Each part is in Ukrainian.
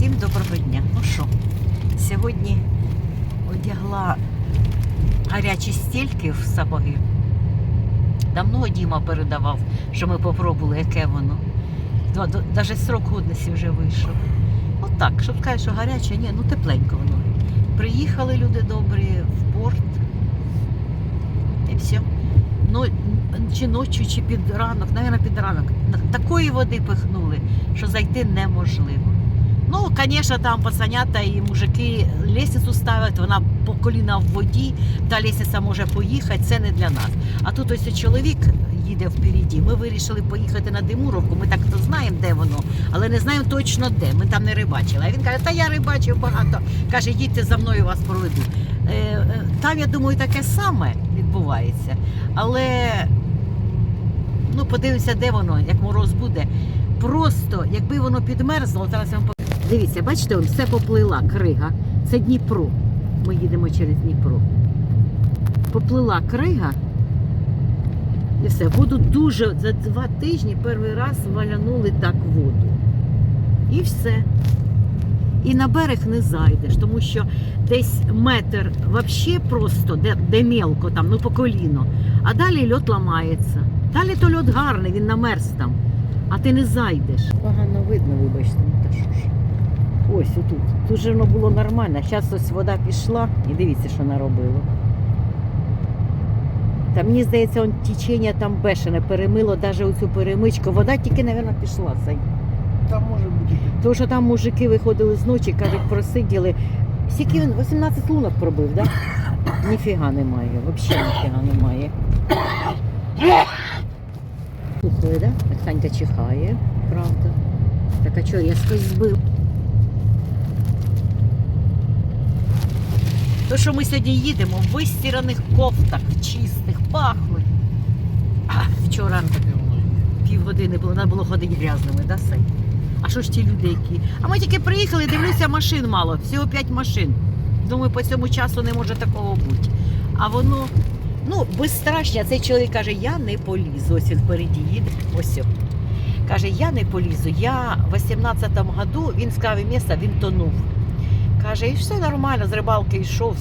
Всім доброго дня. Ну що, сьогодні одягла гарячі стільки в сапоги. Давно Діма передавав, що ми попробували, яке воно. Навіть срок годності вже вийшов. Отак, щоб сказати, що гаряче, ні, ну тепленько воно. Приїхали люди добрі в порт. І все. Ну, чи ночі, чи під ранок, навіть під ранок. Такої води пихнули, що зайти неможливо. Ну, звісно, там пацанята і мужики лісницю ставлять, вона по коліна в воді, та лісниця може поїхати, це не для нас. А тут ось чоловік їде впереді. Ми вирішили поїхати на Димуровку. Ми так то знаємо, де воно, але не знаємо точно де. Ми там не рибачили. А він каже, та я рибачив багато. Каже, їдьте за мною вас проведу. Е, е, Там, я думаю, таке саме відбувається. Але ну, подивимося, де воно, як мороз буде. Просто, якби воно підмерзло, зараз я вам. Дивіться, бачите, он все поплила крига. Це Дніпро. Ми їдемо через Дніпро. Поплила крига. І все. Воду дуже за два тижні перший раз валянули так воду. І все. І на берег не зайдеш, тому що десь метр взагалі просто, де, де мелко, там, ну по коліно, а далі льот ламається. Далі то льот гарний, він намерз там, а ти не зайдеш. Погано видно, вибачте. Ось отут. Тут же воно було нормально. Зараз ось вода пішла і дивіться, що наробило. Та мені здається, он течення там бешене перемило навіть оцю перемичку. Вода тільки, мабуть, пішла. Сань. Там може бути. Тому що там мужики виходили з ночі, кажуть, просиділи. Скільки він 18 лунок пробив, так? Да? Ніфіга немає, взагалі ніфіга немає. Слухає, да? Санька чихає, правда. Так а чого, я скось збив. То, що ми сьогодні їдемо в вистіраних кофтах, чистих, пахли. А, вчора півгодини було, треба було ходити грязними, да, Сань? А що ж ті люди, які? А ми тільки приїхали, дивлюся, машин мало, всього 5 машин. Думаю, по цьому часу не може такого бути. А воно, ну, безстрашня, цей чоловік каже, я не полізу. Ось він впереді їде. Ось. Каже, я не полізу. Я в 18-му году, він сказав місце, він тонув. Каже, і все нормально, з рибалки йшов.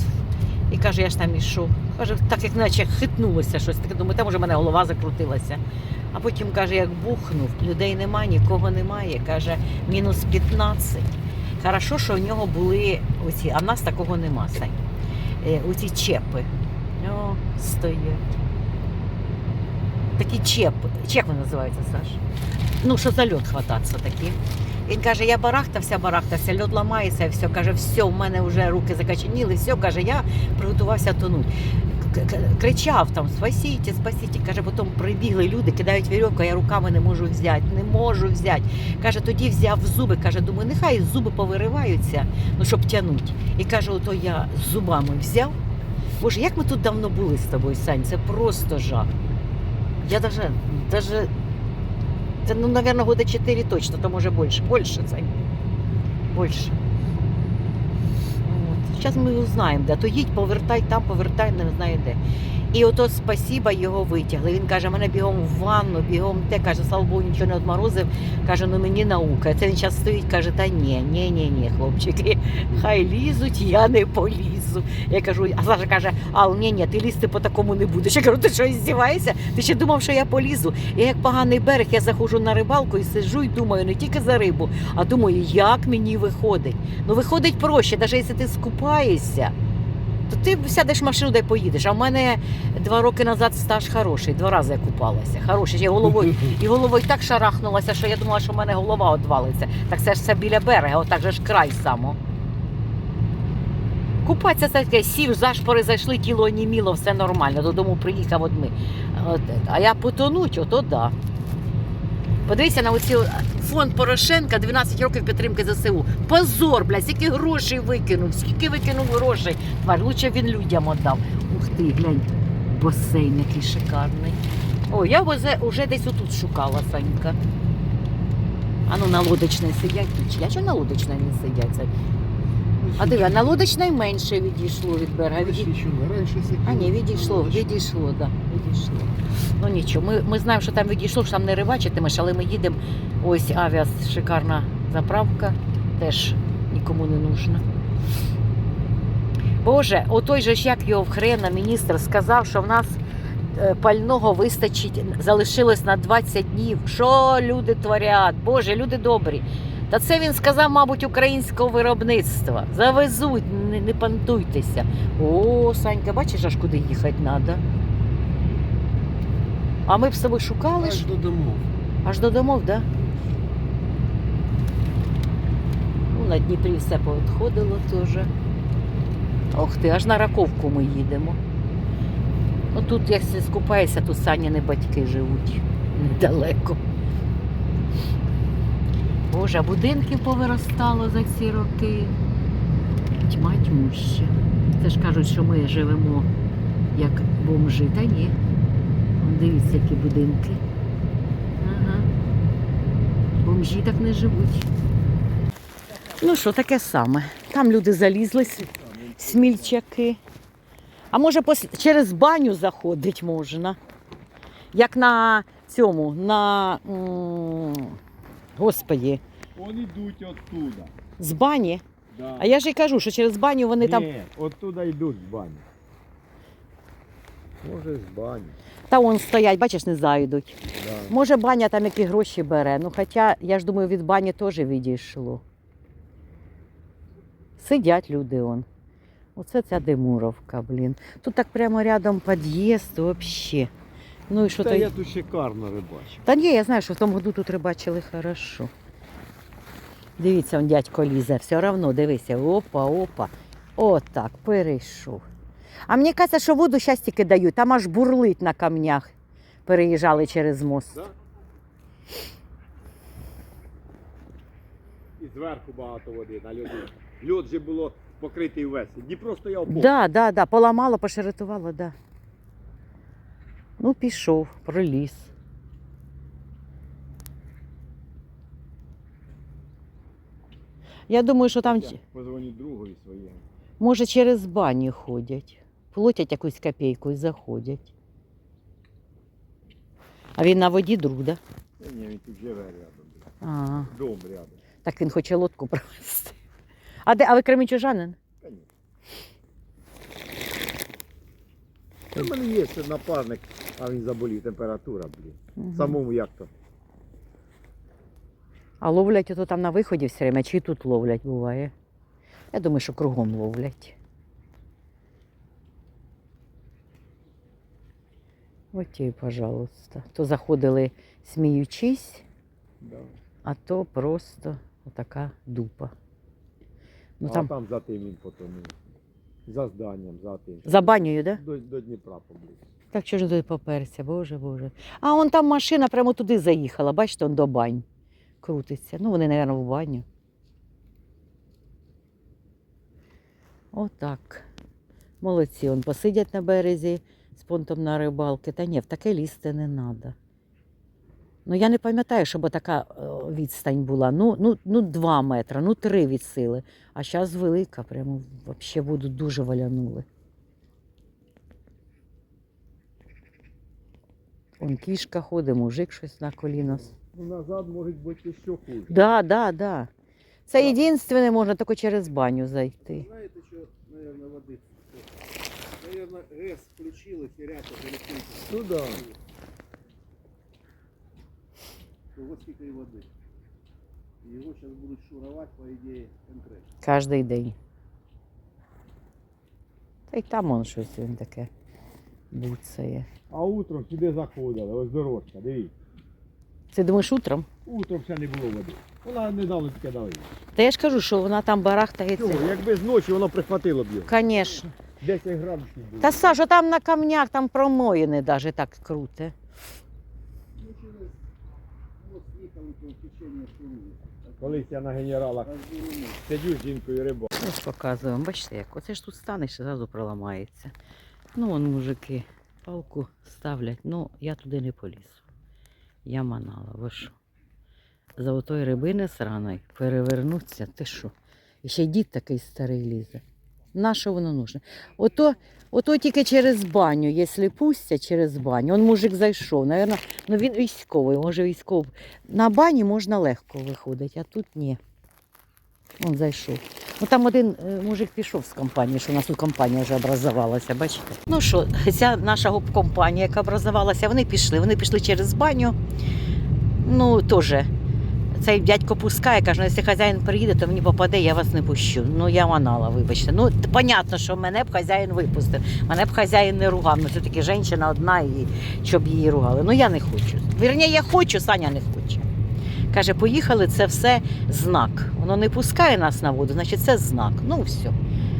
І каже, я ж там йшов. Каже, так як наче хитнулося щось. таке. Думаю, там уже мене голова закрутилася. А потім каже, як бухнув, людей нема, нікого немає. Каже, мінус 15. Хорошо, що в нього були оці, а в нас такого нема. Сань. Е, оці чепи. О, стоять. Такі чепи. Як вони називаються, Саш? Ну, що за льот хвататися такі. Він каже, я барахтався, барахтався, льот ламається, все. Каже, все, в мене вже руки закачаніли, все, каже, я приготувався тонути. Кричав там, спасіть, спасіть. Каже, потім прибігли люди, кидають вірьовку, я руками не можу взяти, не можу взяти. Каже, тоді взяв зуби, каже, думаю, нехай зуби повириваються, ну, щоб тягнути. І каже, ото я зубами взяв. Боже, як ми тут давно були з тобою, Сань, це просто жах. Я даже, даже це, ну, наверное, года 4 точно, там може більше. больше займет. Больше. От. Зараз ми узнаємо, де. То їдь, повертай там, повертай, не знаю де. І ото спасіба його витягли. Він каже, мене бігом в ванну, бігом те, каже, слава Богу, нічого не одморозив. Каже, ну мені наука. Це він зараз стоїть, каже, та ні, ні, ні, ні, хлопчики, хай лізуть, я не полізу. Я кажу, а Саша каже, а ні, ні, ти лізти по такому не будеш. Я кажу, ти що здіваєшся? Ти ще думав, що я полізу. І як поганий берег, я заходжу на рибалку і сиджу і думаю, не тільки за рибу, а думаю, як мені виходить. Ну виходить проще, навіть якщо ти скупаєшся. То ти сядеш в машину, де поїдеш. А в мене два роки назад стаж хороший, два рази я купалася. Хороший. Я головою і головою так шарахнулася, що я думала, що в мене голова відвалиться. Так це ж все біля берега, отак же ж край само. Купатися це таке, сів, зашпори зайшли, тіло оніміло, все нормально. Додому приїхав от ми. От, а я потонуть, ото да. Подивися на оці фонд Порошенка 12 років підтримки ЗСУ. Позор, блядь, скільки грошей викинув, скільки викинув грошей. Тварь, лучше він людям віддав. Ух ти, глянь, басейн який шикарний. О, я вже, десь отут шукала, Санька. А ну на лодочній сидять Я що на лодочній не сидять? А диви, на лодочній менше відійшло від берега. Від... А ні, відійшло, відійшло, да, відійшло. Ну нічого, ми, ми знаємо, що там відійшло, що там не рибачитимеш, але ми їдемо. Ось авіас, шикарна заправка. теж нікому не нужна. Боже, отой же ж як його хрена міністр сказав, що в нас е, пального вистачить, залишилось на 20 днів. Що люди творять? Боже, люди добрі. Та це він сказав, мабуть, українського виробництва. Завезуть, не, не пантуйтеся. О, Санька, бачиш, аж куди їхати треба. А ми б з тобою шукали Аж до домов. аж до домов, так? Да? Ну, на Дніпрі все повідходило теж. Ох ти, аж на Раковку ми їдемо. Ну тут, якщо скупаєшся, тут Саніни батьки живуть недалеко. Боже, будинків повиростало за ці роки. Тьма тьмуща. Це ж кажуть, що ми живемо як бомжи. Та ні. Дивіться, які будинки. Ага. Бомжі так не живуть. Ну що, таке саме. Там люди залізли, смільчаки. А може пос- через баню заходить можна. Як на цьому, на. Господі, Вони йдуть оттуда. з бані. Да. А я ж і кажу, що через баню вони там. Ні, оттуда йдуть з бані. Може з бані. Та вон стоять, бачиш, не зайдуть. Да. Може, баня там які гроші бере. Ну, хоча, я ж думаю, від бані теж відійшло. Сидять люди он. Оце ця Демуровка, блін. Тут так прямо рядом під'їзд взагалі. Ну і що Та то. я тут шикарно рибачу. Та ні, я знаю, що в тому году тут рибачили хорошо. Дивіться, он дядько лізе, все одно, дивися, опа, опа. Отак, перейшов. А мені кажеться, що воду щас тільки дають, там аж бурлить на камнях. Переїжджали через мост. Да? І зверху багато води на льоді. Льод же було покритий весь. Дніпро стояв повний. Да, да, да, поламало, пошеретувало, да. Ну, пішов, проліз. Я думаю, що там, Я Позвоню другові своєму. може, через баню ходять. Платять якусь копійку і заходять. А він на воді друг, да? Ні, він тут живе рядом. А, Дом рядом. так він хоче лодку провести. А де, а ви кремічужанин? У мене є ще напарник, а він заболів, температура, блін. Мгм. Самому як то. А ловлять ото там на виході все время, чи тут ловлять буває? Я думаю, що кругом ловлять. От і, пожалуйста. То заходили сміючись, Да. а то просто отака дупа. Ну а там там за тим він потонув. За зданням, за тим. за банею, да? До, до Дніпра поблизу. Так що ж туди поперся, боже, боже. А он там машина прямо туди заїхала, бачите, он до бань крутиться. Ну, вони, мабуть, в баню. Отак. Молодці, он посидять на березі з понтом на рибалки. Та ні, в таке лізти не треба. Ну, я не пам'ятаю, щоб така е, відстань була. Ну, ну, ну, два метри, ну три від сили. А зараз велика, прямо взагалі воду дуже валянули. Он кішка ходить, мужик щось на коліно. с- Ну, назад може бути ще хуже. Да, да, да. Це єдине можна тільки через баню зайти. Знаете, что, наверное, воды? Наверное, ГЭС включилась и рядом перекрыто. Ну да. Вот сколько и воды. И его сейчас будут шуровать, по идее, конкретно. Кожний день. Та й там он щось він таке буцає. А утром сюди заходили, ось дорожка, дивіться. Ти думаєш утром? Утром ще не було води. Вона недавно таке дала. Та я ж кажу, що вона там барахтається. Чого, якби з ночі воно прихватило б його. Звісно. 10 градусів було. Та Саша, там на камнях, там промоїни навіть так круте. Колись я на генералах сидю з жінкою рибак. Ось показуємо. Бачите, як оце ж тут станеш і зразу проламається. Ну, вон мужики палку ставлять. Ну, я туди не полізу. Я манала, ви що? За отої рибини сраної перевернуться, ти що? І ще й дід такий старий лізе. На що воно нужне? Ото, ото тільки через баню, якщо пустять через баню. Он мужик зайшов, Наверно, ну він військовий, може військовий. На бані можна легко виходити, а тут ні. Он зайшов. Ну там один е, мужик пішов з компанії, що у нас тут компанія вже образувалася, бачите? Ну що, ця наша гоп-компанія, яка образувалася, вони пішли. Вони пішли через баню. Ну, теж. Цей дядько пускає, каже, ну, якщо хазяїн приїде, то мені попаде, я вас не пущу. Ну, я манала, вибачте. Ну, понятно, що мене б хазяїн випустив. Мене б хазяїн не ругав. Ну, все-таки жінка одна, і щоб її ругали. Ну, я не хочу. Вірні, я хочу, Саня не хоче. Каже, поїхали, це все знак. Воно не пускає нас на воду, значить це знак. Ну все.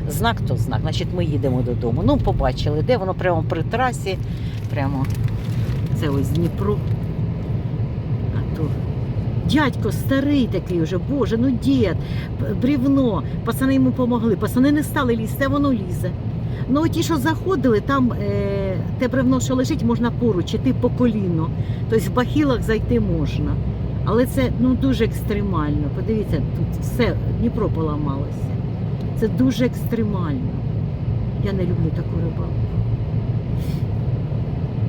Знак то знак. Значить, ми їдемо додому. Ну, побачили, де воно прямо при трасі. Прямо це ось Дніпро. А то дядько старий такий вже, боже, ну дід, брівно. Пацани йому допомогли. Пацани не стали лізти, воно лізе. Ну, ті, що заходили, там е, те бревно, що лежить, можна поруч, іти по коліно. Тобто в бахілах зайти можна. Але це ну, дуже екстремально. Подивіться, тут все, Дніпро поламалося. Це дуже екстремально. Я не люблю таку рибалку.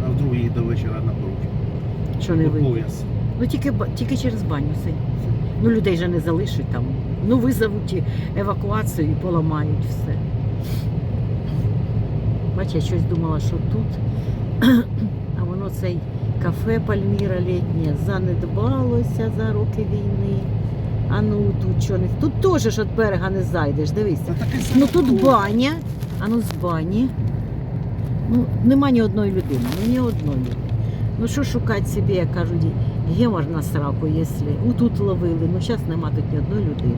А вдруг її до вечора на поруч. Що не вийде. пояс. Ну тільки, тільки через баню все. Ну людей же не залишать там. Ну визовуть евакуацію і поламають все. Бач, я щось думала, що тут, а воно цей кафе Пальміра літнє занедбалося за роки війни. А ну тут що не. Тут теж ж від берега не зайдеш, дивися. Ну тут баня, а ну з бані. Ну, нема ні одної людини, ну ні одної. Ну що шукати собі, як кажуть, гемор на сраку, якщо. Ну тут ловили, ну зараз нема тут ні одної людини.